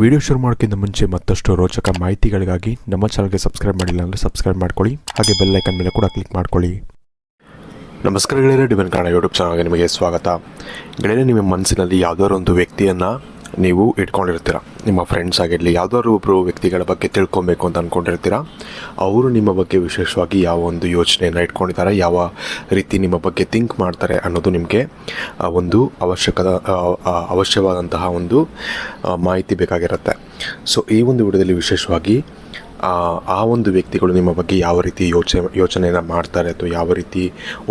Video ಶುರು ಮಾಡೋಕ್ಕಿಂತ ಮುಂಚೆ ಮತ್ತಷ್ಟು ರೋಚಕ ಮಾಹಿತಿಗಳಿಗಾಗಿ ನಮ್ಮ ಚಾನಲ್ಗೆ ಸಬ್ಸ್ಕ್ರೈಬ್ ಮಾಡಿಲ್ಲ ಅಂದರೆ ಸಬ್ಸ್ಕ್ರೈಬ್ ಮಾಡ್ಕೊಳ್ಳಿ. ಹಾಗೆ ಬೆಲ್ ಐಕನ್ ಮೇಲೆ ಕೂಡ ಕ್ಲಿಕ್ ಮಾಡ್ಕೊಳ್ಳಿ. ನಮಸ್ಕಾರ ಗೆಳೆಯರೆ ಡಿಬೆನ್ ಕನ್ನಡ ಯೂಟ್ಯೂಬ್ ಚಾನಲ್ಗೆ ನಿಮಗೆ ಸ್ವಾಗತ. ಗೆಳೆಯರೆ, ನಿಮ್ಮ ಮನಸ್ಸಿನಲ್ಲಿ ಯಾವುದಾದ್ರು ಒಂದು ವ್ಯಕ್ತಿಯನ್ನು ನೀವು ಇಟ್ಕೊಂಡಿರ್ತೀರ. ನಿಮ್ಮ ಫ್ರೆಂಡ್ಸ್ ಆಗಿರಲಿ, ಯಾವುದಾದ್ರು ಒಬ್ಬರು ವ್ಯಕ್ತಿಗಳ ಬಗ್ಗೆ ತಿಳ್ಕೊಬೇಕು ಅಂತ ಅಂದ್ಕೊಂಡಿರ್ತೀರ ಅವರು ನಿಮ್ಮ ಬಗ್ಗೆ ವಿಶೇಷವಾಗಿ ಯಾವ ಒಂದು ಯೋಚನೆಯನ್ನು ಇಟ್ಕೊಂಡಿದ್ದಾರೆ, ಯಾವ ರೀತಿ ನಿಮ್ಮ ಬಗ್ಗೆ ಥಿಂಕ್ ಮಾಡ್ತಾರೆ ಅನ್ನೋದು ನಿಮಗೆ ಒಂದು ಅವಶ್ಯಕದ ಅವಶ್ಯವಾದಂತಹ ಒಂದು ಮಾಹಿತಿ ಬೇಕಾಗಿರುತ್ತೆ. ಸೊ ಈ ಒಂದು ವಿಡಿಯೋದಲ್ಲಿ ವಿಶೇಷವಾಗಿ, ಆ ಒಂದು ವ್ಯಕ್ತಿಗಳು ನಿಮ್ಮ ಬಗ್ಗೆ ಯಾವ ರೀತಿ ಯೋಚನೆ, ಯೋಚನೆಯನ್ನು ಮಾಡ್ತಾರೆ ಅಥವಾ ಯಾವ ರೀತಿ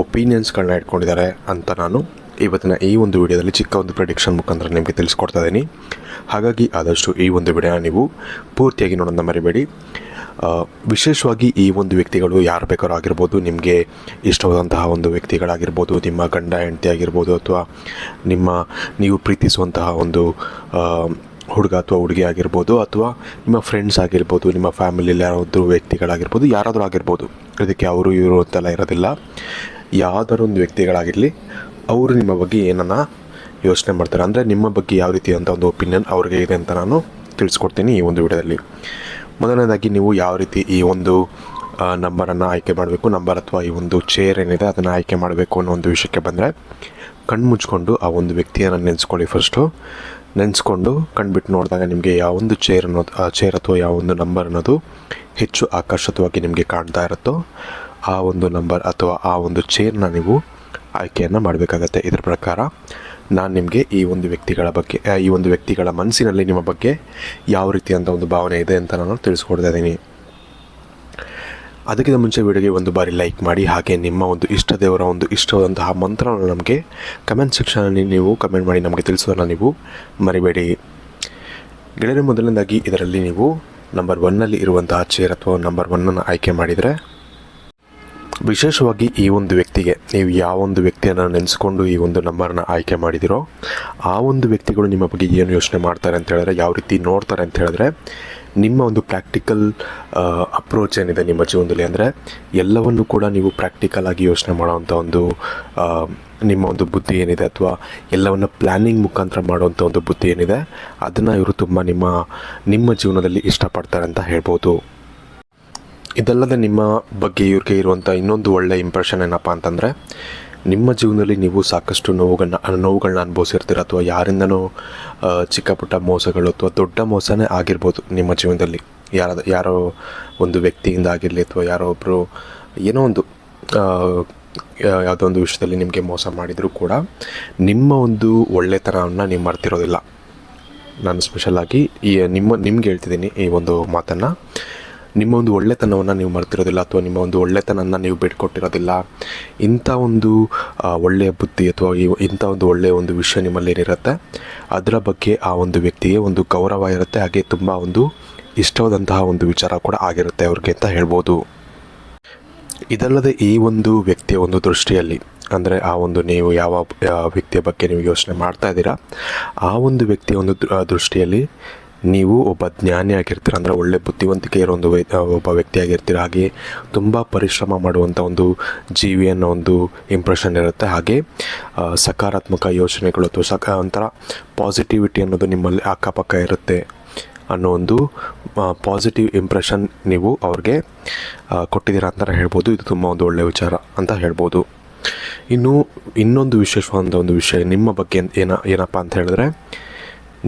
ಒಪಿನಿಯನ್ಸ್ಗಳನ್ನ ಇಟ್ಕೊಂಡಿದ್ದಾರೆ ಅಂತ ನಾನು ಇವತ್ತಿನ ಈ ಒಂದು ವಿಡಿಯೋದಲ್ಲಿ ಚಿಕ್ಕ ಒಂದು ಪ್ರೆಡಿಕ್ಷನ್ ಮುಖಾಂತರ ನಿಮಗೆ ತಿಳಿಸ್ಕೊಡ್ತಾ ಇದ್ದೀನಿ. ಹಾಗಾಗಿ ಆದಷ್ಟು ಈ ಒಂದು ವಿಡಿಯೋನ ನೀವು ಪೂರ್ತಿಯಾಗಿ ನೋಡೋಣ ಮರಿಬೇಡಿ. ವಿಶೇಷವಾಗಿ ಈ ಒಂದು ವ್ಯಕ್ತಿಗಳು ಯಾರು ಬೇಕಾದ್ರು ಆಗಿರ್ಬೋದು, ನಿಮಗೆ ಇಷ್ಟವಾದಂತಹ ಒಂದು ವ್ಯಕ್ತಿಗಳಾಗಿರ್ಬೋದು, ನಿಮ್ಮ ಗಂಡ, ಹೆಂಡತಿ ಆಗಿರ್ಬೋದು ಅಥವಾ ನಿಮ್ಮ ನೀವು ಪ್ರೀತಿಸುವಂತಹ ಒಂದು ಹುಡುಗ ಅಥವಾ ಹುಡುಗಿ ಆಗಿರ್ಬೋದು ಅಥವಾ ನಿಮ್ಮ ಫ್ರೆಂಡ್ಸ್ ಆಗಿರ್ಬೋದು, ನಿಮ್ಮ ಫ್ಯಾಮಿಲಿಯಲ್ಲಿ ಯಾರಾದರೂ ವ್ಯಕ್ತಿಗಳಾಗಿರ್ಬೋದು, ಯಾರಾದರೂ ಆಗಿರ್ಬೋದು. ಇದಕ್ಕೆ ಅವರು, ಇವರು ಅಂತೆಲ್ಲ ಇರೋದಿಲ್ಲ. ಯಾವ್ದಾದ್ರು ಒಂದು ವ್ಯಕ್ತಿಗಳಾಗಿರಲಿ ಅವರು ನಿಮ್ಮ ಬಗ್ಗೆ ಏನನ್ನ ಯೋಚನೆ ಮಾಡ್ತಾರೆ? ಅಂದರೆ ನಿಮ್ಮ ಬಗ್ಗೆ ಯಾವ ರೀತಿ ಅಂತ ಒಂದು ಒಪಿನಿಯನ್ ಅವ್ರಿಗೆ ಇದೆ ಅಂತ ನಾನು ತಿಳಿಸ್ಕೊಡ್ತೀನಿ ಈ ಒಂದು ವಿಡಿಯೋದಲ್ಲಿ. ಮೊದಲನೇದಾಗಿ ನೀವು ಯಾವ ರೀತಿ ಈ ಒಂದು ನಂಬರನ್ನು ಆಯ್ಕೆ ಮಾಡಬೇಕು ನಂಬರ್ ಅಥವಾ ಈ ಒಂದು ಚೇರ್ ಏನಿದೆ ಅದನ್ನು ಆಯ್ಕೆ ಮಾಡಬೇಕು ಅನ್ನೋ ಒಂದು ವಿಷಯಕ್ಕೆ ಬಂದರೆ ಕಣ್ಣು ಮುಚ್ಕೊಂಡು ಆ ಒಂದು ವ್ಯಕ್ತಿಯನ್ನು ನೆನೆಸ್ಕೊಳ್ಳಿ ಫಸ್ಟು ನೆನೆಸ್ಕೊಂಡು ಕಣ್ಬಿಟ್ಟು ನೋಡಿದಾಗ ನಿಮಗೆ ಯಾವ ಒಂದು ಚೇರ್ ಅನ್ನೋದು, ಆ ಚೇರ್ ಅಥವಾ ಯಾವ ಒಂದು ನಂಬರ್ ಅನ್ನೋದು ಹೆಚ್ಚು ಆಕರ್ಷಿತವಾಗಿ ನಿಮಗೆ ಕಾಣ್ತಾ ಇರುತ್ತೋ, ಆ ಒಂದು ನಂಬರ್ ಅಥವಾ ಆ ಒಂದು ಚೇರ್ನ ನೀವು ಆಯ್ಕೆಯನ್ನು ಮಾಡಬೇಕಾಗತ್ತೆ. ಇದರ ಪ್ರಕಾರ ನಾನು ನಿಮಗೆ ಈ ಒಂದು ವ್ಯಕ್ತಿಗಳ ಬಗ್ಗೆ ಈ ಒಂದು ವ್ಯಕ್ತಿಗಳ ಮನಸ್ಸಿನಲ್ಲಿ ನಿಮ್ಮ ಬಗ್ಗೆ ಯಾವ ರೀತಿಯಂಥ ಒಂದು ಭಾವನೆ ಇದೆ ಅಂತ ನಾನು ತಿಳಿಸ್ಕೊಡ್ತಾ ಇದ್ದೀನಿ. ಅದಕ್ಕಿಂತ ಮುಂಚೆ ವಿಡಿಯೋಗೆ ಒಂದು ಬಾರಿ ಲೈಕ್ ಮಾಡಿ, ಹಾಗೆ ನಿಮ್ಮ ಒಂದು ಇಷ್ಟ ದೇವರ ಒಂದು ಇಷ್ಟವಾದಂತಹ ಮಂತ್ರವನ್ನು ನಮಗೆ ಕಮೆಂಟ್ ಸೆಕ್ಷನಲ್ಲಿ ನೀವು ಕಮೆಂಟ್ ಮಾಡಿ ನಮಗೆ ತಿಳಿಸೋದನ್ನು ನೀವು ಮರಿಬೇಡಿ. ಗೆಳೆಯರ, ಮೊದಲನೇದಾಗಿ ಇದರಲ್ಲಿ ನೀವು ನಂಬರ್ ಒನ್ನಲ್ಲಿ ಇರುವಂತಹ ಚೇರ್ ಅಥವಾ ನಂಬರ್ ಒನ್ನನ್ನು ಆಯ್ಕೆ ಮಾಡಿದರೆ ವಿಶೇಷವಾಗಿ ಈ ಒಂದು ವ್ಯಕ್ತಿಗೆ ನೀವು ಯಾವ ಒಂದು ವ್ಯಕ್ತಿಯನ್ನು ನೆನೆಸ್ಕೊಂಡು ಈ ಒಂದು ನಂಬರ್ನ ಆಯ್ಕೆ ಮಾಡಿದಿರೋ, ಆ ಒಂದು ವ್ಯಕ್ತಿಗಳು ನಿಮ್ಮ ಬಗ್ಗೆ ಏನು ಯೋಚನೆ ಮಾಡ್ತಾರೆ ಅಂತ ಹೇಳಿದ್ರೆ, ಯಾವ ರೀತಿ ನೋಡ್ತಾರೆ ಅಂತ ಹೇಳಿದ್ರೆ, ನಿಮ್ಮ ಒಂದು ಪ್ರಾಕ್ಟಿಕಲ್ ಅಪ್ರೋಚ್ ಏನಿದೆ ನಿಮ್ಮ ಜೀವನದಲ್ಲಿ ಅಂದರೆ, ಎಲ್ಲವನ್ನು ಕೂಡ ನೀವು ಪ್ರಾಕ್ಟಿಕಲ್ ಆಗಿ ಯೋಚನೆ ಮಾಡೋವಂಥ ಒಂದು ನಿಮ್ಮ ಒಂದು ಬುದ್ಧಿ ಏನಿದೆ ಅಥವಾ ಎಲ್ಲವನ್ನು ಪ್ಲ್ಯಾನಿಂಗ್ ಮುಖಾಂತರ ಮಾಡುವಂಥ ಒಂದು ಬುದ್ಧಿ ಏನಿದೆ, ಅದನ್ನು ಇವರು ತುಂಬ ನಿಮ್ಮ ನಿಮ್ಮ ಜೀವನದಲ್ಲಿ ಇಷ್ಟಪಡ್ತಾರೆ ಅಂತ ಹೇಳ್ಬೋದು. ಇದಲ್ಲದೆ ನಿಮ್ಮ ಬಗ್ಗೆ ಇವ್ರಿಗೆ ಇರುವಂಥ ಇನ್ನೊಂದು ಒಳ್ಳೆಯ ಇಂಪ್ರೆಷನ್ ಏನಪ್ಪ ಅಂತಂದರೆ, ನಿಮ್ಮ ಜೀವನದಲ್ಲಿ ನೀವು ಸಾಕಷ್ಟು ನೋವುಗಳನ್ನ ನೋವುಗಳನ್ನ ಅನುಭವಿಸಿರ್ತೀರ ಅಥವಾ ಯಾರಿಂದನೂ ಚಿಕ್ಕಪುಟ್ಟ ಚಿಕ್ಕ ಪುಟ್ಟ ಮೋಸಗಳು ಅಥವಾ ದೊಡ್ಡ ಮೋಸನೇ ಆಗಿರ್ಬೋದು ನಿಮ್ಮ ಜೀವನದಲ್ಲಿ. ಯಾರಾದ, ಯಾರೋ ಒಂದು ವ್ಯಕ್ತಿಯಿಂದ ಆಗಿರಲಿ ಅಥವಾ ಯಾರೋ ಒಬ್ಬರು ಏನೋ ಒಂದು ಯಾವುದೋ ಒಂದು ವಿಷಯದಲ್ಲಿ ನಿಮಗೆ ಮೋಸ ಮಾಡಿದರೂ ಕೂಡ ನಿಮ್ಮ ಒಂದು ಒಳ್ಳೆತನವನ್ನು ನೀವು ಮರ್ತಿರೋದಿಲ್ಲ. ನಾನು ಸ್ಪೆಷಲಾಗಿ ಈ ನಿಮ್ಮ, ನಿಮ್ಗೆ ಹೇಳ್ತಿದ್ದೀನಿ ಈ ಒಂದು ಮಾತನ್ನು. ನಿಮ್ಮ ಒಂದು ಒಳ್ಳೆತನವನ್ನು ನೀವು ಮರೆತಿರೋದಿಲ್ಲ ಅಥವಾ ನಿಮ್ಮ ಒಂದು ಒಳ್ಳೆತನನ ನೀವು ಬಿಟ್ಕೊಟ್ಟಿರೋದಿಲ್ಲ. ಇಂಥ ಒಂದು ಒಳ್ಳೆಯ ಬುದ್ಧಿ ಅಥವಾ ಇಂಥ ಒಂದು ಒಳ್ಳೆಯ ಒಂದು ವಿಷಯ ನಿಮ್ಮಲ್ಲಿ ಏನಿರುತ್ತೆ, ಅದರ ಬಗ್ಗೆ ಆ ಒಂದು ವ್ಯಕ್ತಿಗೆ ಒಂದು ಗೌರವ ಇರುತ್ತೆ, ಹಾಗೆ ತುಂಬ ಒಂದು ಇಷ್ಟವಾದಂತಹ ಒಂದು ವಿಚಾರ ಕೂಡ ಆಗಿರುತ್ತೆ ಅವ್ರಿಗೆ ಅಂತ ಹೇಳ್ಬೋದು. ಇದಲ್ಲದೆ ಈ ಒಂದು ವ್ಯಕ್ತಿಯ ಒಂದು ದೃಷ್ಟಿಯಲ್ಲಿ, ಅಂದರೆ ಆ ಒಂದು ನೀವು ಯಾವ ವ್ಯಕ್ತಿಯ ಬಗ್ಗೆ ನೀವು ಯೋಚನೆ ಮಾಡ್ತಾ ಇದ್ದೀರಾ, ಆ ಒಂದು ವ್ಯಕ್ತಿಯ ಒಂದು ದೃಷ್ಟಿಯಲ್ಲಿ ನೀವು ಒಬ್ಬ ಜ್ಞಾನಿ ಆಗಿರ್ತೀರ, ಅಂದರೆ ಒಳ್ಳೆ ಬುದ್ಧಿವಂತಿಕೆ ಇರೋ ಒಂದು ಒಬ್ಬ ವ್ಯಕ್ತಿ ಆಗಿರ್ತೀರ ಹಾಗೆ ತುಂಬ ಪರಿಶ್ರಮ ಮಾಡುವಂಥ ಒಂದು ಜೀವಿ ಅನ್ನೋ ಒಂದು ಇಂಪ್ರೆಷನ್ ಇರುತ್ತೆ. ಹಾಗೆ ಸಕಾರಾತ್ಮಕ ಯೋಚನೆಗಳು ಅಥವಾ ಸಕ ಒಂಥರ ಪಾಸಿಟಿವಿಟಿ ಅನ್ನೋದು ನಿಮ್ಮಲ್ಲಿ ಅಕ್ಕಪಕ್ಕ ಇರುತ್ತೆ ಅನ್ನೋ ಒಂದು ಪಾಸಿಟಿವ್ ಇಂಪ್ರೆಷನ್ ನೀವು ಅವ್ರಿಗೆ ಕೊಟ್ಟಿದ್ದೀರಾ ಅಂತ ಹೇಳ್ಬೋದು. ಇದು ತುಂಬ ಒಂದು ಒಳ್ಳೆಯ ವಿಚಾರ ಅಂತ ಹೇಳ್ಬೋದು. ಇನ್ನು, ಇನ್ನೊಂದು ವಿಶೇಷವಾದ ಒಂದು ವಿಷಯ ನಿಮ್ಮ ಬಗ್ಗೆ ಏನ ಏನಪ್ಪ ಅಂತ ಹೇಳಿದ್ರೆ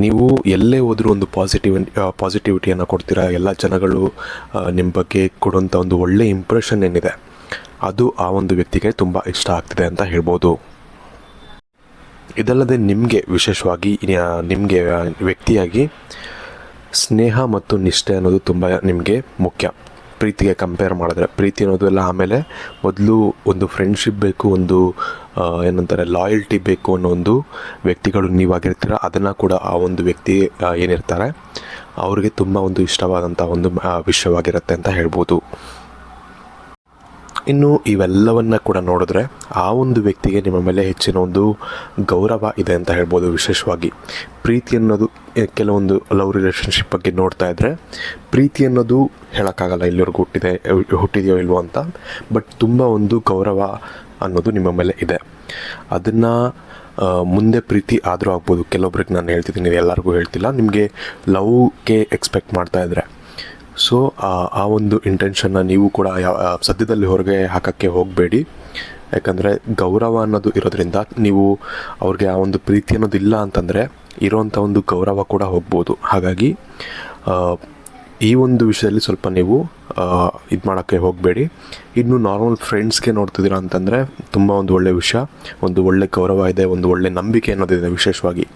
ನೀವು ಎಲ್ಲೇ ಹೋದರೂ ಒಂದು ಪಾಸಿಟಿವ್ ಪಾಸಿಟಿವಿಟಿಯನ್ನು ಕೊಡ್ತೀರಾ? ಎಲ್ಲ ಜನಗಳು ನಿಮ್ಮ ಬಗ್ಗೆ ಕೊಡುವಂಥ ಒಂದು ಒಳ್ಳೆ ಇಂಪ್ರೆಷನ್ ಏನಿದೆ, ಅದು ಆ ಒಂದು ವ್ಯಕ್ತಿಗೆ ತುಂಬ ಇಷ್ಟ ಆಗ್ತಿದೆ ಅಂತ ಹೇಳ್ಬೋದು. ಇದಲ್ಲದೆ ನಿಮಗೆ ವಿಶೇಷವಾಗಿ ನಿಮಗೆ ವ್ಯಕ್ತಿಯಾಗಿ ಸ್ನೇಹ ಮತ್ತು ನಿಷ್ಠೆ ಅನ್ನೋದು ತುಂಬ ನಿಮಗೆ ಮುಖ್ಯ. ಪ್ರೀತಿಗೆ ಕಂಪೇರ್ ಮಾಡಿದ್ರೆ, ಪ್ರೀತಿ ಅನ್ನೋದು ಎಲ್ಲ ಆಮೇಲೆ ಮೊದಲು ಒಂದು ಫ್ರೆಂಡ್ಶಿಪ್ ಬೇಕು, ಒಂದು ಏನಂತಾರೆ ಲಾಯಲ್ಟಿ ಬೇಕು ಅನ್ನೋ ಒಂದು ವ್ಯಕ್ತಿಗಳು ನೀವಾಗಿರ್ತೀರ, ಅದನ್ನು ಕೂಡ ಆ ಒಂದು ವ್ಯಕ್ತಿ ಏನಿರ್ತಾರೆ, ಅವ್ರಿಗೆ ತುಂಬ ಒಂದು ಇಷ್ಟವಾದಂಥ ಒಂದು ವಿಷಯವಾಗಿರುತ್ತೆ ಅಂತ ಹೇಳ್ಬೋದು. ಇನ್ನು ಇವೆಲ್ಲವನ್ನ ಕೂಡ ನೋಡಿದ್ರೆ ಆ ಒಂದು ವ್ಯಕ್ತಿಗೆ ನಿಮ್ಮ ಮೇಲೆ ಹೆಚ್ಚಿನ ಒಂದು ಗೌರವ ಇದೆ ಅಂತ ಹೇಳ್ಬೋದು ವಿಶೇಷವಾಗಿ. ಪ್ರೀತಿ ಅನ್ನೋದು ಕೆಲವೊಂದು ಲವ್ ರಿಲೇಷನ್ಶಿಪ್ ಬಗ್ಗೆ ನೋಡ್ತಾ ಇದ್ದರೆ ಪ್ರೀತಿ ಅನ್ನೋದು ಹೇಳೋಕ್ಕಾಗಲ್ಲ ಇಲ್ಲಿವರೆಗೂ ಹುಟ್ಟಿದೆ, ಹುಟ್ಟಿದೆಯೋ ಇಲ್ವೋ ಅಂತ, ಬಟ್ ತುಂಬ ಒಂದು ಗೌರವ ಅನ್ನೋದು ನಿಮ್ಮ ಮೇಲೆ ಇದೆ. ಅದನ್ನು ಮುಂದೆ ಪ್ರೀತಿ ಆದರೂ ಆಗ್ಬೋದು. ಕೆಲವೊಬ್ರಿಗೆ ನಾನು ಹೇಳ್ತಿದ್ದೀನಿ ಎಲ್ಲರಿಗೂ ಹೇಳ್ತಿಲ್ಲ. ನಿಮಗೆ ಲವ್ಗೆ ಎಕ್ಸ್ಪೆಕ್ಟ್ ಮಾಡ್ತಾ ಇದ್ರೆ. ಸೊ ಆ ಒಂದು ಇಂಟೆನ್ಷನ್ನ ನೀವು ಕೂಡ ಯಾವ ಸದ್ಯದಲ್ಲಿ ಹೊರಗೆ ಹಾಕೋಕ್ಕೆ ಹೋಗಬೇಡಿ. ಯಾಕಂದರೆ ಗೌರವ ಅನ್ನೋದು ಇರೋದ್ರಿಂದ ನೀವು ಅವ್ರಿಗೆ ಆ ಒಂದು ಪ್ರೀತಿ ಅನ್ನೋದು ಇಲ್ಲ ಅಂತಂದರೆ ಇರೋವಂಥ ಒಂದು ಗೌರವ ಕೂಡ ಹೋಗ್ಬೋದು. ಹಾಗಾಗಿ ಈ ಒಂದು ವಿಷಯದಲ್ಲಿ ಸ್ವಲ್ಪ ನೀವು ಇದು ಮಾಡೋಕ್ಕೆ ಹೋಗಬೇಡಿ. ಇನ್ನು ನಾರ್ಮಲ್ ಫ್ರೆಂಡ್ಸ್ಗೆ ನೋಡ್ತಿದ್ದೀರಾ ಅಂತಂದರೆ ತುಂಬ ಒಂದು ಒಳ್ಳೆಯ ವಿಷಯ, ಒಂದು ಒಳ್ಳೆ ಗೌರವ ಇದೆ, ಒಂದು ಒಳ್ಳೆ ನಂಬಿಕೆ ಅನ್ನೋದಿದೆ ವಿಶೇಷವಾಗಿ.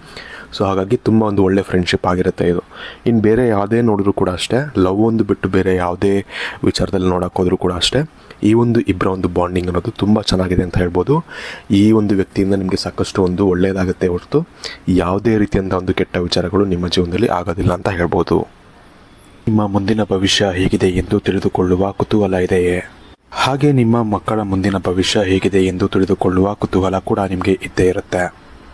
ಸೊ ಹಾಗಾಗಿ ತುಂಬ ಒಂದು ಒಳ್ಳೆ ಫ್ರೆಂಡ್ಶಿಪ್ ಆಗಿರುತ್ತೆ ಇದು. ಇನ್ನು ಬೇರೆ ಯಾವುದೇ ನೋಡಿದ್ರು ಕೂಡ ಅಷ್ಟೇ ಲವ್ ಒಂದು ಬಿಟ್ಟು ಬೇರೆ ಯಾವುದೇ ವಿಚಾರದಲ್ಲಿ ನೋಡೋಕೆ ಕೂಡ ಅಷ್ಟೇ, ಈ ಒಂದು ಇಬ್ಬರ ಒಂದು ಬಾಂಡಿಂಗ್ ಅನ್ನೋದು ತುಂಬ ಚೆನ್ನಾಗಿದೆ ಅಂತ ಹೇಳ್ಬೋದು. ಈ ಒಂದು ವ್ಯಕ್ತಿಯಿಂದ ನಿಮಗೆ ಸಾಕಷ್ಟು ಒಂದು ಒಳ್ಳೆಯದಾಗುತ್ತೆ ಹೊರತು, ಯಾವುದೇ ರೀತಿಯಂಥ ಒಂದು ಕೆಟ್ಟ ವಿಚಾರಗಳು ನಿಮ್ಮ ಜೀವನದಲ್ಲಿ ಆಗೋದಿಲ್ಲ ಅಂತ ಹೇಳ್ಬೋದು. ನಿಮ್ಮ ಮುಂದಿನ ಭವಿಷ್ಯ ಹೇಗಿದೆ ಎಂದು ತಿಳಿದುಕೊಳ್ಳುವ ಕುತೂಹಲ ಇದೆಯೇ? ಹಾಗೆ ನಿಮ್ಮ ಮಕ್ಕಳ ಮುಂದಿನ ಭವಿಷ್ಯ ಹೇಗಿದೆ ಎಂದು ತಿಳಿದುಕೊಳ್ಳುವ ಕುತೂಹಲ ಕೂಡ ನಿಮಗೆ ಇದ್ದೇ ಇರುತ್ತೆ.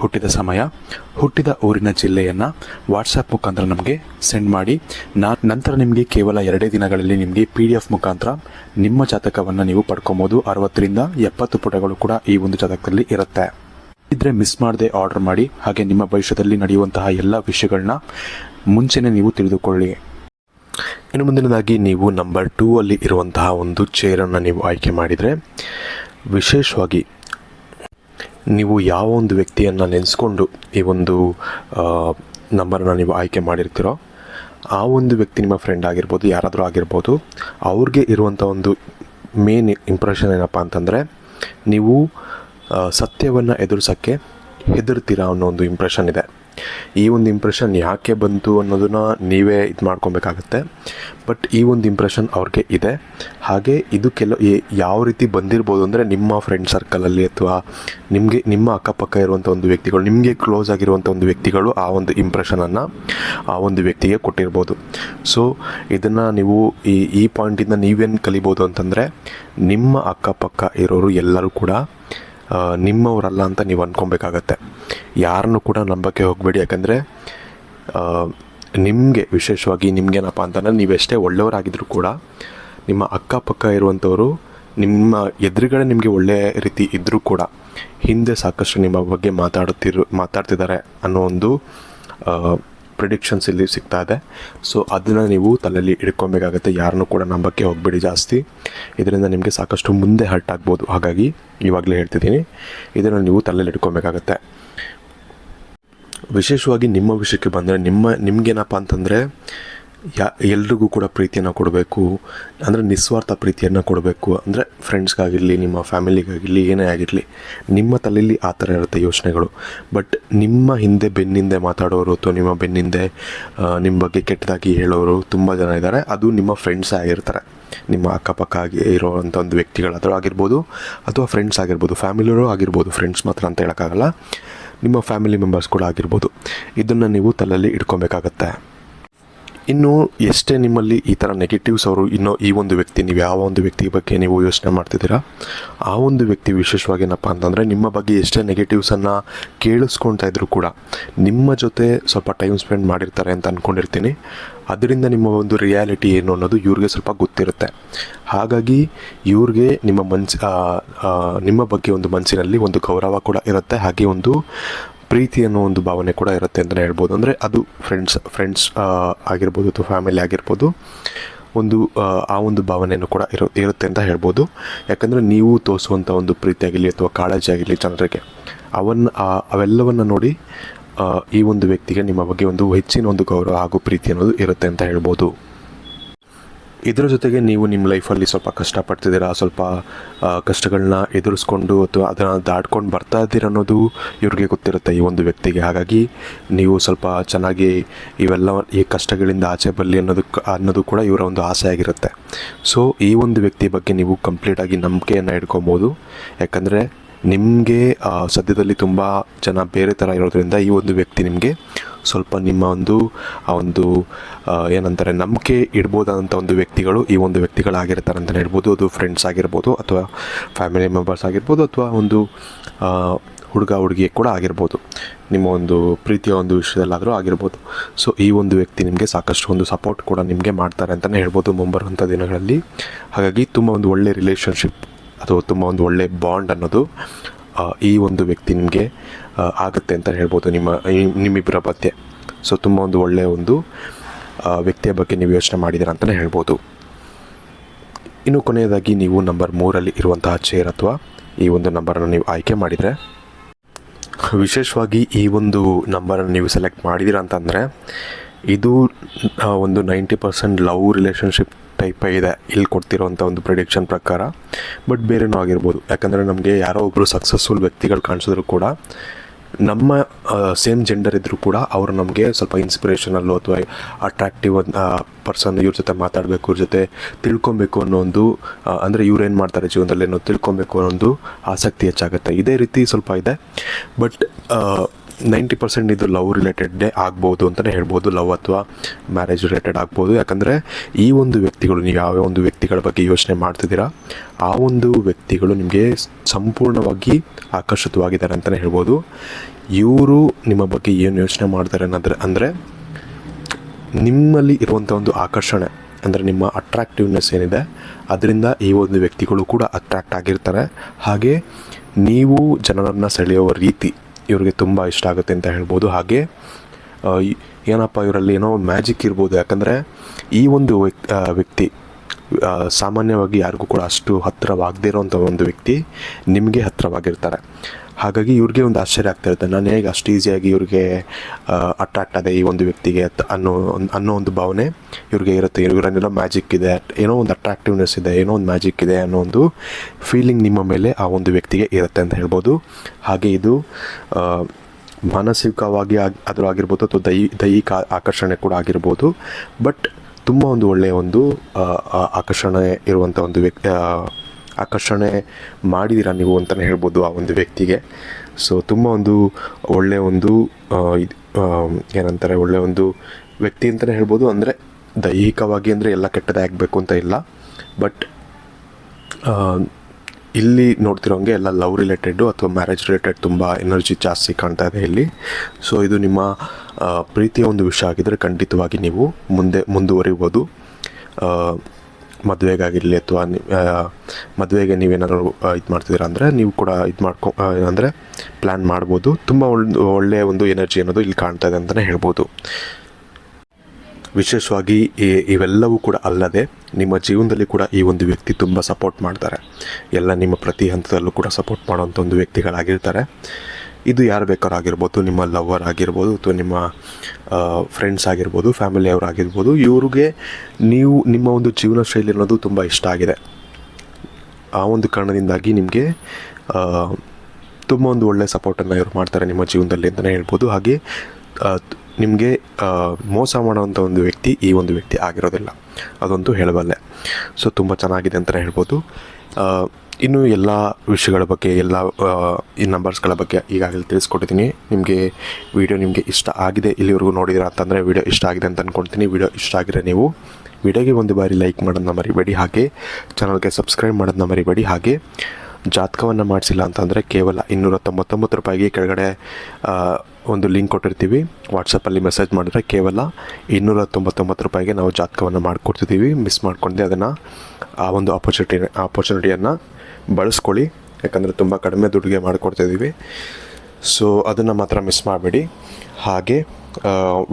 ಹುಟ್ಟಿದ ಸಮಯ, ಹುಟ್ಟಿದ ಊರಿನ ಜಿಲ್ಲೆಯನ್ನು ವಾಟ್ಸಪ್ ಮುಖಾಂತರ ನಮಗೆ ಸೆಂಡ್ ಮಾಡಿ. ನಾ ನಂತರ ನಿಮಗೆ ಕೇವಲ ಎರಡೇ ದಿನಗಳಲ್ಲಿ ನಿಮಗೆ ಪಿ ಡಿ ಎಫ್ ಮುಖಾಂತರ ನಿಮ್ಮ ಜಾತಕವನ್ನು ನೀವು ಪಡ್ಕೊಬೋದು. ಅರವತ್ತರಿಂದ ಎಪ್ಪತ್ತು ಪುಟಗಳು ಕೂಡ ಈ ಒಂದು ಜಾತಕದಲ್ಲಿ ಇರುತ್ತೆ. ಇದ್ರೆ ಮಿಸ್ ಮಾಡದೆ ಆರ್ಡರ್ ಮಾಡಿ, ಹಾಗೆ ನಿಮ್ಮ ಭವಿಷ್ಯದಲ್ಲಿ ನಡೆಯುವಂತಹ ಎಲ್ಲ ವಿಷಯಗಳನ್ನ ಮುಂಚೆನೇ ನೀವು ತಿಳಿದುಕೊಳ್ಳಿ. ಇನ್ನು ಮುಂದಿನದಾಗಿ ನೀವು ನಂಬರ್ ಟೂ ಅಲ್ಲಿ ಇರುವಂತಹ ಒಂದು ಚೇರನ್ನು ನೀವು ಆಯ್ಕೆ ಮಾಡಿದರೆ, ವಿಶೇಷವಾಗಿ ನೀವು ಯಾವ ಒಂದು ವ್ಯಕ್ತಿಯನ್ನು ನೆನೆಸ್ಕೊಂಡು ಈ ಒಂದು ನಂಬರನ್ನು ನೀವು ಆಯ್ಕೆ ಮಾಡಿರ್ತೀರೋ, ಆ ಒಂದು ವ್ಯಕ್ತಿ ನಿಮ್ಮ ಫ್ರೆಂಡ್ ಆಗಿರ್ಬೋದು, ಯಾರಾದರೂ ಆಗಿರ್ಬೋದು, ಅವ್ರಿಗೆ ಇರುವಂಥ ಒಂದು ಮೇನ್ ಇಂಪ್ರೆಷನ್ ಏನಪ್ಪ ಅಂತಂದರೆ, ನೀವು ಸತ್ಯವನ್ನು ಎದುರಿಸೋಕ್ಕೆ ಹೆದರ್ತೀರಾ ಅನ್ನೋ ಒಂದು ಇಂಪ್ರೆಷನ್ ಇದೆ. ಈ ಒಂದು ಇಂಪ್ರೆಷನ್ ಯಾಕೆ ಬಂತು ಅನ್ನೋದನ್ನ ನೀವೇ ಇದು ಮಾಡ್ಕೊಬೇಕಾಗತ್ತೆ. ಬಟ್ ಈ ಒಂದು ಇಂಪ್ರೆಷನ್ ಅವ್ರಿಗೆ ಇದೆ. ಹಾಗೆ ಇದು ಕೆಲವು ಯಾವ ರೀತಿ ಬಂದಿರ್ಬೋದು ಅಂದರೆ ನಿಮ್ಮ ಫ್ರೆಂಡ್ ಸರ್ಕಲಲ್ಲಿ ಅಥವಾ ನಿಮಗೆ ನಿಮ್ಮ ಅಕ್ಕಪಕ್ಕ ಇರುವಂಥ ಒಂದು ವ್ಯಕ್ತಿಗಳು, ನಿಮಗೆ ಕ್ಲೋಸ್ ಆಗಿರುವಂಥ ಒಂದು ವ್ಯಕ್ತಿಗಳು ಆ ಒಂದು ಇಂಪ್ರೆಷನನ್ನು ಆ ಒಂದು ವ್ಯಕ್ತಿಗೆ ಕೊಟ್ಟಿರ್ಬೋದು. ಸೊ ಇದನ್ನು ನೀವು ಈ ಈ ಪಾಯಿಂಟಿಂದ ನೀವೇನು ಕಲಿಬೋದು ಅಂತಂದರೆ ನಿಮ್ಮ ಅಕ್ಕಪಕ್ಕ ಇರೋರು ಎಲ್ಲರೂ ಕೂಡ ನಿಮ್ಮವರಲ್ಲ ಅಂತ ನೀವು ಅಂದ್ಕೊಬೇಕಾಗತ್ತೆ ಯಾರನ್ನು ಕೂಡ ನಂಬಕ್ಕೆ ಹೋಗಬೇಡಿ, ಯಾಕಂದರೆ ನಿಮಗೆ ವಿಶೇಷವಾಗಿ ನಿಮ್ಗೇನಪ್ಪ ಅಂತಂದರೆ ನೀವೆಷ್ಟೇ ಒಳ್ಳೆಯವರಾಗಿದ್ದರೂ ಕೂಡ ನಿಮ್ಮ ಅಕ್ಕಪಕ್ಕ ಇರುವಂಥವರು ನಿಮ್ಮ ಎದುರುಗಡೆ ನಿಮಗೆ ಒಳ್ಳೆಯ ರೀತಿ ಇದ್ದರೂ ಕೂಡ ಹಿಂದೆ ಸಾಕಷ್ಟು ನಿಮ್ಮ ಬಗ್ಗೆ ಮಾತಾಡುತ್ತಿರು, ಮಾತಾಡ್ತಿದ್ದಾರೆ ಅನ್ನೋ ಒಂದು ಪ್ರಿಡಿಕ್ಷನ್ಸ್ ಇಲ್ಲಿ ಸಿಗ್ತಾ ಇದೆ. ಸೊ ಅದನ್ನು ನೀವು ತಲೆಯಲ್ಲಿ ಇಟ್ಕೊಬೇಕಾಗುತ್ತೆ ಯಾರನ್ನೂ ಕೂಡ ನಂಬಕ್ಕೆ ಹೋಗಬೇಡಿ ಜಾಸ್ತಿ. ಇದರಿಂದ ನಿಮಗೆ ಸಾಕಷ್ಟು ಮುಂದೆ ಹರ್ಟ್ ಆಗ್ಬೋದು. ಹಾಗಾಗಿ ಇವಾಗಲೇ ಹೇಳ್ತಿದ್ದೀನಿ. ಇದನ್ನು ನೀವು ತಲೆಯಲ್ಲಿ ಇಟ್ಕೊಬೇಕಾಗತ್ತೆ ವಿಶೇಷವಾಗಿ ನಿಮ್ಮ ವಿಷಯಕ್ಕೆ ಬಂದರೆ ನಿಮ್ಮ, ನಿಮಗೇನಪ್ಪ ಅಂತಂದರೆ ಯಾ, ಎಲ್ರಿಗೂ ಕೂಡ ಪ್ರೀತಿಯನ್ನು ಕೊಡಬೇಕು. ಅಂದರೆ ನಿಸ್ವಾರ್ಥ ಪ್ರೀತಿಯನ್ನು ಕೊಡಬೇಕು. ಅಂದರೆ ಫ್ರೆಂಡ್ಸ್ಗಾಗಿರಲಿ ನಿಮ್ಮ ಫ್ಯಾಮಿಲಿಗಾಗಿರಲಿ ಏನೇ ಆಗಿರಲಿ, ನಿಮ್ಮ ತಲೆಯಲ್ಲಿ ಆ ಥರ ಇರುತ್ತೆ ಯೋಚನೆಗಳು. ಬಟ್ ನಿಮ್ಮ ಹಿಂದೆ ಬೆನ್ನಿಂದೆ ಮಾತಾಡೋರು ಅಥವಾ ನಿಮ್ಮ ಬೆನ್ನಿಂದೆ ನಿಮ್ಮ ಬಗ್ಗೆ ಕೆಟ್ಟದಾಗಿ ಹೇಳೋರು ತುಂಬ ಜನ ಇದ್ದಾರೆ. ಅದು ನಿಮ್ಮ ಫ್ರೆಂಡ್ಸ್ ಆಗಿರ್ತಾರೆ. ನಿಮ್ಮ ಅಕ್ಕಪಕ್ಕ ಆಗಿ ಇರೋವಂಥ ಒಂದು ವ್ಯಕ್ತಿಗಳಾದರೂ ಆಗಿರ್ಬೋದು ಅಥವಾ ಫ್ರೆಂಡ್ಸ್ ಆಗಿರ್ಬೋದು. ಫ್ಯಾಮಿಲಿಯರು ಆಗಿರ್ಬೋದು ಫ್ರೆಂಡ್ಸ್ ಮಾತ್ರ ಅಂತ ಹೇಳೋಕ್ಕಾಗಲ್ಲ. ನಿಮ್ಮ ಫ್ಯಾಮಿಲಿ ಮೆಂಬರ್ಸ್ ಕೂಡ ಆಗಿರ್ಬೋದು. ಇದನ್ನು ನೀವು ತಲೆಯಲ್ಲಿ ಇಟ್ಕೊಬೇಕಾಗತ್ತೆ. ಇನ್ನು ಎಷ್ಟೇ ನಿಮ್ಮಲ್ಲಿ ಈ ಥರ ನೆಗೆಟಿವ್ಸ್ ಅವರು, ಇನ್ನೂ ಈ ಒಂದು ವ್ಯಕ್ತಿ, ನೀವು ಯಾವ ಒಂದು ವ್ಯಕ್ತಿ ಬಗ್ಗೆ ನೀವು ಯೋಚನೆ ಮಾಡ್ತಿದ್ದೀರಾ, ಆ ಒಂದು ವ್ಯಕ್ತಿ ವಿಶೇಷವಾಗಿ ಏನಪ್ಪ ಅಂತಂದರೆ, ನಿಮ್ಮ ಬಗ್ಗೆ ಎಷ್ಟೇ ನೆಗೆಟಿವ್ಸನ್ನು ಕೇಳಿಸ್ಕೊಳ್ತಾ ಇದ್ರು ಕೂಡ, ನಿಮ್ಮ ಜೊತೆ ಸ್ವಲ್ಪ ಟೈಮ್ ಸ್ಪೆಂಡ್ ಮಾಡಿರ್ತಾರೆ ಅಂತ ಅಂದ್ಕೊಂಡಿರ್ತೀನಿ ಅದರಿಂದ ನಿಮ್ಮ ಒಂದು ರಿಯಾಲಿಟಿ ಏನು ಅನ್ನೋದು ಇವ್ರಿಗೆ ಸ್ವಲ್ಪ ಗೊತ್ತಿರುತ್ತೆ. ಹಾಗಾಗಿ ಇವ್ರಿಗೆ ನಿಮ್ಮ ಮನ್ಸ್ ನಿಮ್ಮ ಬಗ್ಗೆ ಒಂದು ಮನಸ್ಸಿನಲ್ಲಿ ಒಂದು ಗೌರವ ಕೂಡ ಇರುತ್ತೆ. ಹಾಗೆ ಒಂದು ಪ್ರೀತಿ ಅನ್ನೋ ಒಂದು ಭಾವನೆ ಕೂಡ ಇರುತ್ತೆ ಅಂತಲೇ ಹೇಳ್ಬೋದು. ಅಂದರೆ ಅದು ಫ್ರೆಂಡ್ಸ್ ಫ್ರೆಂಡ್ಸ್ ಆಗಿರ್ಬೋದು ಅಥವಾ ಫ್ಯಾಮಿಲಿ ಆಗಿರ್ಬೋದು. ಒಂದು ಆ, ಒಂದು ಭಾವನೆಯೂ ಕೂಡ ಇರು ಇರುತ್ತೆ ಅಂತ ಹೇಳ್ಬೋದು. ಯಾಕಂದರೆ ನೀವು ತೋರಿಸುವಂಥ ಒಂದು ಪ್ರೀತಿ ಆಗಿರಲಿ ಅಥವಾ ಕಾಳಜಿ ಆಗಿರಲಿ ಜನರಿಗೆ ಅವನ್ನ ಅವೆಲ್ಲವನ್ನು ನೋಡಿ ಈ ಒಂದು ವ್ಯಕ್ತಿಗೆ ನಿಮ್ಮ ಬಗ್ಗೆ ಒಂದು ಹೆಚ್ಚಿನ ಒಂದು ಗೌರವ ಹಾಗೂ ಪ್ರೀತಿ ಅನ್ನೋದು ಇರುತ್ತೆ ಅಂತ ಹೇಳ್ಬೋದು. ಇದರ ಜೊತೆಗೆ ನೀವು ನಿಮ್ಮ ಲೈಫಲ್ಲಿ ಸ್ವಲ್ಪ ಕಷ್ಟಪಡ್ತಿದ್ದೀರಾ, ಸ್ವಲ್ಪ ಕಷ್ಟಗಳನ್ನ ಎದುರಿಸ್ಕೊಂಡು ಅಥವಾ ಅದನ್ನು ದಾಟ್ಕೊಂಡು ಬರ್ತಾ ಇದ್ದೀರ ಅನ್ನೋದು ಇವ್ರಿಗೆ ಗೊತ್ತಿರುತ್ತೆ ಈ ಒಂದು ವ್ಯಕ್ತಿಗೆ. ಹಾಗಾಗಿ ನೀವು ಸ್ವಲ್ಪ ಚೆನ್ನಾಗಿ ಇವೆಲ್ಲ ಈ ಕಷ್ಟಗಳಿಂದ ಆಚೆ ಬರಲಿ ಅನ್ನೋದು ಅನ್ನೋದು ಕೂಡ ಇವರ ಒಂದು ಆಸೆ ಆಗಿರುತ್ತೆ. ಸೊ ಈ ಒಂದು ವ್ಯಕ್ತಿ ಬಗ್ಗೆ ನೀವು ಕಂಪ್ಲೀಟಾಗಿ ನಂಬಿಕೆಯನ್ನು ಇಟ್ಕೊಬೋದು. ಯಾಕಂದರೆ ನಿಮಗೆ ಸದ್ಯದಲ್ಲಿ ತುಂಬ ಜನ ಬೇರೆ ಥರ ಇರೋದ್ರಿಂದ ಈ ಒಂದು ವ್ಯಕ್ತಿ ನಿಮಗೆ ಸ್ವಲ್ಪ ನಿಮ್ಮ ಒಂದು, ಆ, ಒಂದು ಏನಂತಾರೆ, ನಂಬಿಕೆ ಇಡ್ಬೋದಾದಂಥ ಒಂದು ವ್ಯಕ್ತಿಗಳು ಈ ಒಂದು ವ್ಯಕ್ತಿಗಳಾಗಿರ್ತಾರೆ ಅಂತಲೇ ಹೇಳ್ಬೋದು. ಅದು ಫ್ರೆಂಡ್ಸ್ ಆಗಿರ್ಬೋದು ಅಥವಾ ಫ್ಯಾಮಿಲಿ ಮೆಂಬರ್ಸ್ ಆಗಿರ್ಬೋದು ಅಥವಾ ಒಂದು ಹುಡುಗ ಹುಡುಗಿ ಕೂಡ ಆಗಿರ್ಬೋದು. ನಿಮ್ಮ ಒಂದು ಪ್ರೀತಿಯ ಒಂದು ವಿಷಯದಲ್ಲಾದರೂ ಆಗಿರ್ಬೋದು. ಸೊ ಈ ಒಂದು ವ್ಯಕ್ತಿ ನಿಮಗೆ ಸಾಕಷ್ಟು ಒಂದು ಸಪೋರ್ಟ್ ಕೂಡ ನಿಮಗೆ ಮಾಡ್ತಾರೆ ಅಂತಲೇ ಹೇಳ್ಬೋದು ಮುಂಬರುವಂಥ ದಿನಗಳಲ್ಲಿ. ಹಾಗಾಗಿ ತುಂಬ ಒಂದು ಒಳ್ಳೆ ರಿಲೇಷನ್ಶಿಪ್ ಅಥವಾ ತುಂಬ ಒಂದು ಒಳ್ಳೆ ಬಾಂಡ್ ಅನ್ನೋದು ಈ ಒಂದು ವ್ಯಕ್ತಿ ನಿಮಗೆ ಆಗುತ್ತೆ ಅಂತ ಹೇಳ್ಬೋದು ನಿಮ್ಮ ನಿಮ್ಮಿಬ್ಬರ ಬಗ್ಗೆ ಸೊ ತುಂಬ ಒಂದು ಒಳ್ಳೆಯ ಒಂದು ವ್ಯಕ್ತಿಯ ಬಗ್ಗೆ ನೀವು ಯೋಚನೆ ಮಾಡಿದ್ದೀರ ಅಂತಲೇ ಹೇಳ್ಬೋದು. ಇನ್ನು ಕೊನೆಯದಾಗಿ ನೀವು ನಂಬರ್ ಮೂರಲ್ಲಿ ಇರುವಂತಹ ಚೇರ್ ಅಥವಾ ಈ ಒಂದು ನಂಬರನ್ನು ನೀವು ಆಯ್ಕೆ ಮಾಡಿದರೆ, ವಿಶೇಷವಾಗಿ ಈ ಒಂದು ನಂಬರನ್ನು ನೀವು ಸೆಲೆಕ್ಟ್ ಮಾಡಿದ್ದೀರಾ ಅಂತಂದರೆ, ಇದು ಒಂದು ninety percent love relationship type ಇದೆ, ಇಲ್ಲಿ ಕೊಡ್ತಿರೋಂಥ ಒಂದು ಪ್ರಿಡಿಕ್ಷನ್ ಪ್ರಕಾರ ಬಟ್ ಬೇರೆನೂ ಆಗಿರ್ಬೋದು. ಯಾಕಂದರೆ ನಮಗೆ ಯಾರೋ ಒಬ್ಬರು ಸಕ್ಸಸ್ಫುಲ್ ವ್ಯಕ್ತಿಗಳು ಕಾಣಿಸಿದ್ರು ಕೂಡ, ನಮ್ಮ ಸೇಮ್ ಜೆಂಡರ್ ಇದ್ದರೂ ಕೂಡ ಅವರು ನಮಗೆ ಸ್ವಲ್ಪ ಇನ್ಸ್ಪಿರೇಷನಲ್ಲು ಅಥವಾ ಅಟ್ರಾಕ್ಟಿವ್ ಪರ್ಸನ್ ಇವ್ರ ಜೊತೆ ಮಾತಾಡಬೇಕು, ಇವ್ರ ಜೊತೆ ತಿಳ್ಕೊಬೇಕು ಅನ್ನೋ ಒಂದು ಅಂದರೆ ಇವ್ರು ಏನು ಮಾಡ್ತಾರೆ ಜೀವನದಲ್ಲಿ ಅನ್ನೋ ತಿಳ್ಕೊಬೇಕು ಅನ್ನೋ ಒಂದು ಆಸಕ್ತಿ ಹೆಚ್ಚಾಗುತ್ತೆ. ಇದೇ ರೀತಿ ಸ್ವಲ್ಪ ಇದೆ ಬಟ್ ನೈಂಟಿ ಪರ್ಸೆಂಟ್ ಇದು ಲವ್ ರಿಲೇಟೆಡ್ಡೇ ಆಗ್ಬೋದು ಅಂತಲೇ ಹೇಳ್ಬೋದು. ಲವ್ ಅಥವಾ ಮ್ಯಾರೇಜ್ ರಿಲೇಟೆಡ್ ಆಗ್ಬೋದು. ಯಾಕಂದರೆ ಈ ಒಂದು ವ್ಯಕ್ತಿಗಳು ನೀವು ಯಾವ ಒಂದು ವ್ಯಕ್ತಿಗಳ ಬಗ್ಗೆ ಯೋಚನೆ ಮಾಡ್ತಿದ್ದೀರಾ, ಆ ಒಂದು ವ್ಯಕ್ತಿಗಳು ನಿಮಗೆ ಸಂಪೂರ್ಣವಾಗಿ ಆಕರ್ಷಿತವಾಗಿದ್ದಾರೆ ಅಂತಲೇ ಹೇಳ್ಬೋದು. ಇವರು ನಿಮ್ಮ ಬಗ್ಗೆ ಏನು ಯೋಚನೆ ಮಾಡ್ತಾರೆ ಅನ್ನೋದ್ರೆ, ಅಂದರೆ ನಿಮ್ಮಲ್ಲಿ ಇರುವಂಥ ಒಂದು ಆಕರ್ಷಣೆ, ಅಂದರೆ ನಿಮ್ಮ ಅಟ್ರಾಕ್ಟಿವ್ನೆಸ್ ಏನಿದೆ, ಅದರಿಂದ ಈ ಒಂದು ವ್ಯಕ್ತಿಗಳು ಕೂಡ ಅಟ್ರಾಕ್ಟ್ ಆಗಿರ್ತಾರೆ. ಹಾಗೆ ನೀವು ಜನರನ್ನು ಸೆಳೆಯುವ ರೀತಿ ಇವ್ರಿಗೆ ತುಂಬ ಇಷ್ಟ ಆಗುತ್ತೆ ಅಂತ ಹೇಳ್ಬೋದು. ಹಾಗೆ ಏನಪ್ಪ ಇವರಲ್ಲಿ ಏನೋ ಒಂದು ಮ್ಯಾಜಿಕ್ ಇರ್ಬೋದು. ಯಾಕಂದರೆ ಈ ಒಂದು ವ್ಯಕ್- ವ್ಯಕ್ತಿ ಸಾಮಾನ್ಯವಾಗಿ ಯಾರಿಗೂ ಕೂಡ ಅಷ್ಟು ಹತ್ತಿರವಾಗದೇ ಇರೋವಂಥ ಒಂದು ವ್ಯಕ್ತಿ ನಿಮಗೆ ಹತ್ತಿರವಾಗಿರ್ತಾರೆ ಹಾಗಾಗಿ ಇವ್ರಿಗೆ ಒಂದು ಆಶ್ಚರ್ಯ ಆಗ್ತಾ ಇರುತ್ತೆ. ನಾನು ಹೇಗೆ ಅಷ್ಟು ಈಸಿಯಾಗಿ ಇವ್ರಿಗೆ ಅಟ್ರಾಕ್ಟ್ ಆದೆ ಈ ಒಂದು ವ್ಯಕ್ತಿಗೆ ಅನ್ನೋ ಒಂದು ಅನ್ನೋ ಒಂದು ಭಾವನೆ ಇವ್ರಿಗೆ ಇರುತ್ತೆ. ಇವ್ರನ್ನೆಲ್ಲ ಮ್ಯಾಜಿಕ್ ಇದೆ. ಏನೋ ಒಂದು ಅಟ್ರಾಕ್ಟಿವ್ನೆಸ್ ಇದೆ, ಏನೋ ಒಂದು ಮ್ಯಾಜಿಕ್ ಇದೆ ಅನ್ನೋ ಒಂದು ಫೀಲಿಂಗ್ ನಿಮ್ಮ ಮೇಲೆ ಆ ಒಂದು ವ್ಯಕ್ತಿಗೆ ಇರುತ್ತೆ ಅಂತ ಹೇಳ್ಬೋದು. ಹಾಗೆ ಇದು ಮಾನಸಿಕವಾಗಿ ಆಗಿ ಆಗಿರ್ಬೋದು ಅಥವಾ ದೈಹಿಕ ಆಕರ್ಷಣೆ ಕೂಡ ಆಗಿರ್ಬೋದು. ಬಟ್ ತುಂಬ ಒಂದು ಒಳ್ಳೆಯ ಒಂದು ಆಕರ್ಷಣೆ ಇರುವಂಥ ಒಂದು ವ್ಯಕ್ತಿ ಆಕರ್ಷಣೆ ಮಾಡಿದ್ದೀರಾ ನೀವು ಅಂತಲೇ ಹೇಳ್ಬೋದು ಆ ಒಂದು ವ್ಯಕ್ತಿಗೆ. ಸೊ ತುಂಬ ಒಂದು ಒಳ್ಳೆಯ ಒಂದು ಏನಂತಾರೆ ಒಳ್ಳೆಯ ಒಂದು ವ್ಯಕ್ತಿ ಅಂತಲೇ ಹೇಳ್ಬೋದು. ಅಂದರೆ ದೈಹಿಕವಾಗಿ ಅಂದರೆ ಎಲ್ಲ ಕೆಟ್ಟದೇ ಆಗಬೇಕು ಅಂತ ಇಲ್ಲ. ಬಟ್ ಇಲ್ಲಿ ನೋಡ್ತಿರೋ ಹಂಗೆ ಎಲ್ಲ ಲವ್ ರಿಲೇಟೆಡ್ಡು ಅಥವಾ ಮ್ಯಾರೇಜ್ ರಿಲೇಟೆಡ್ ತುಂಬ ಎನರ್ಜಿ ಜಾಸ್ತಿ ಕಾಣ್ತಾ ಇದೆ ಇಲ್ಲಿ. ಸೊ ಇದು ನಿಮ್ಮ ಪ್ರೀತಿಯ ಒಂದು ವಿಷಯ ಆಗಿದ್ದರೆ ಖಂಡಿತವಾಗಿ ನೀವು ಮುಂದೆ, ಮುಂದುವರಿಬೋದು. ಮದುವೆಗಾಗಿರಲಿ ಅಥವಾ ಮದುವೆಗೆ ನೀವೇನಾದರೂ ಇದು ಮಾಡ್ತಿದ್ದೀರಾ ಅಂದರೆ ನೀವು ಕೂಡ ಇದು ಮಾಡ್ಕೊ ಅಂದರೆ ಪ್ಲ್ಯಾನ್ ಮಾಡ್ಬೋದು. ತುಂಬ ಒಳ್ಳೆ ಒಳ್ಳೆಯ ಒಂದು ಎನರ್ಜಿ ಅನ್ನೋದು ಇಲ್ಲಿ ಕಾಣ್ತಾ ಇದೆ ಅಂತಲೇ ಹೇಳ್ಬೋದು. ವಿಶೇಷವಾಗಿ ಇವೆಲ್ಲವೂ ಕೂಡ ಅಲ್ಲದೆ ನಿಮ್ಮ ಜೀವನದಲ್ಲಿ ಕೂಡ ಈ ಒಂದು ವ್ಯಕ್ತಿ ತುಂಬ ಸಪೋರ್ಟ್ ಮಾಡ್ತಾರೆ. ಎಲ್ಲ ನಿಮ್ಮ ಪ್ರತಿ ಹಂತದಲ್ಲೂ ಕೂಡ ಸಪೋರ್ಟ್ ಮಾಡುವಂಥ ಒಂದು ವ್ಯಕ್ತಿಗಳಾಗಿರ್ತಾರೆ. ಇದು ಯಾರು ಬೇಕಾದ್ರೂ ಆಗಿರ್ಬೋದು ನಿಮ್ಮ ಲವರ್ ಆಗಿರ್ಬೋದು ಅಥವಾ ನಿಮ್ಮ ಫ್ರೆಂಡ್ಸ್ ಆಗಿರ್ಬೋದು ಫ್ಯಾಮಿಲಿಯವ್ರು ಆಗಿರ್ಬೋದು, ಇವ್ರಿಗೆ ನೀವು ನಿಮ್ಮ ಒಂದು ಜೀವನ ಶೈಲಿ ಅನ್ನೋದು ತುಂಬ ಇಷ್ಟ ಆಗಿದೆ. ಆ ಒಂದು ಕಾರಣದಿಂದಾಗಿ ನಿಮಗೆ ತುಂಬ ಒಂದು ಒಳ್ಳೆಯ ಸಪೋರ್ಟನ್ನು ಇವರು ಮಾಡ್ತಾರೆ ನಿಮ್ಮ ಜೀವನದಲ್ಲಿ ಅಂತಲೇ ಹೇಳ್ಬೋದು. ಹಾಗೆ ನಿಮಗೆ ಮೋಸ ಮಾಡುವಂಥ ಒಂದು ವ್ಯಕ್ತಿ ಈ ಒಂದು ವ್ಯಕ್ತಿ ಆಗಿರೋದಿಲ್ಲ. ಅದಂತೂ ಹೇಳಬಲ್ಲೆ. ಸೊ ತುಂಬ ಚೆನ್ನಾಗಿದೆ ಅಂತಲೇ ಹೇಳ್ಬೋದು. ಇನ್ನು ಎಲ್ಲ ವಿಷಯಗಳ ಬಗ್ಗೆ, ಎಲ್ಲ ಈ ನಂಬರ್ಸ್ಗಳ ಬಗ್ಗೆ ಈಗಾಗಲೇ ತಿಳಿಸ್ಕೊಟ್ಟಿದ್ದೀನಿ. ನಿಮಗೆ ವಿಡಿಯೋ ನಿಮಗೆ ಇಷ್ಟ ಆಗಿದೆ ಇಲ್ಲಿವರೆಗೂ ನೋಡಿದಿರ ಅಂತಂದರೆ ವಿಡಿಯೋ ಇಷ್ಟ ಆಗಿದೆ ಅಂತ ಅಂದ್ಕೊಳ್ತೀನಿ ವಿಡಿಯೋ ಇಷ್ಟ ಆಗಿದ್ರೆ ನೀವು ವಿಡಿಯೋಗೆ ಒಂದು ಬಾರಿ ಲೈಕ್ ಮಾಡೋದನ್ನ ಮರಿಬೇಡಿ. ಹಾಗೆ ಚಾನಲ್ಗೆ ಸಬ್ಸ್ಕ್ರೈಬ್ ಮಾಡೋದನ್ನ ಮರಿಬೇಡಿ. ಹಾಗೆ ಜಾತಕವನ್ನು ಮಾಡಿಸಿಲ್ಲ ಅಂತಂದರೆ ಕೇವಲ ಇನ್ನೂರ ತೊಂಬತ್ತೊಂಬತ್ತು ರೂಪಾಯಿಗೆ ಕೆಳಗಡೆ ಒಂದು ಲಿಂಕ್ ಕೊಟ್ಟಿರ್ತೀವಿ. ವಾಟ್ಸಪ್ಪಲ್ಲಿ ಮೆಸೇಜ್ ಮಾಡಿದ್ರೆ ಕೇವಲ ಇನ್ನೂರ ತೊಂಬತ್ತೊಂಬತ್ತು ರೂಪಾಯಿಗೆ ನಾವು ಜಾತಕವನ್ನು ಮಾಡಿಕೊಡ್ತಿದ್ದೀವಿ. ಮಿಸ್ ಮಾಡ್ಕೊಂಡೆ ಅದನ್ನು ಆ ಒಂದು ಆಪರ್ಚುನಿಟಿ ಆಪರ್ಚುನಿಟಿಯನ್ನು ಬಳಸ್ಕೊಳ್ಳಿ. ಯಾಕಂದರೆ ತುಂಬ ಕಡಿಮೆ ದುಡ್ಡಿಗೆ ಮಾಡಿಕೊಡ್ತಿದ್ದೀವಿ ಸೊ ಅದನ್ನು ಮಾತ್ರ ಮಿಸ್ ಮಾಡಬೇಡಿ. ಹಾಗೆ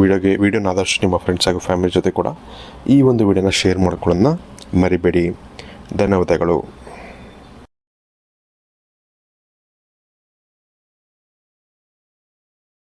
ವಿಡಿಯೋಗೆ, ವಿಡಿಯೋನ ಆದಷ್ಟು ನಿಮ್ಮ ಫ್ರೆಂಡ್ಸ್ ಹಾಗೂ ಫ್ಯಾಮಿಲಿ ಜೊತೆ ಕೂಡ ಈ ಒಂದು ವಿಡಿಯೋನ ಶೇರ್ ಮಾಡ್ಕೊಳ್ಳೋಣ ಮರಿಬೇಡಿ. ಧನ್ಯವಾದಗಳು.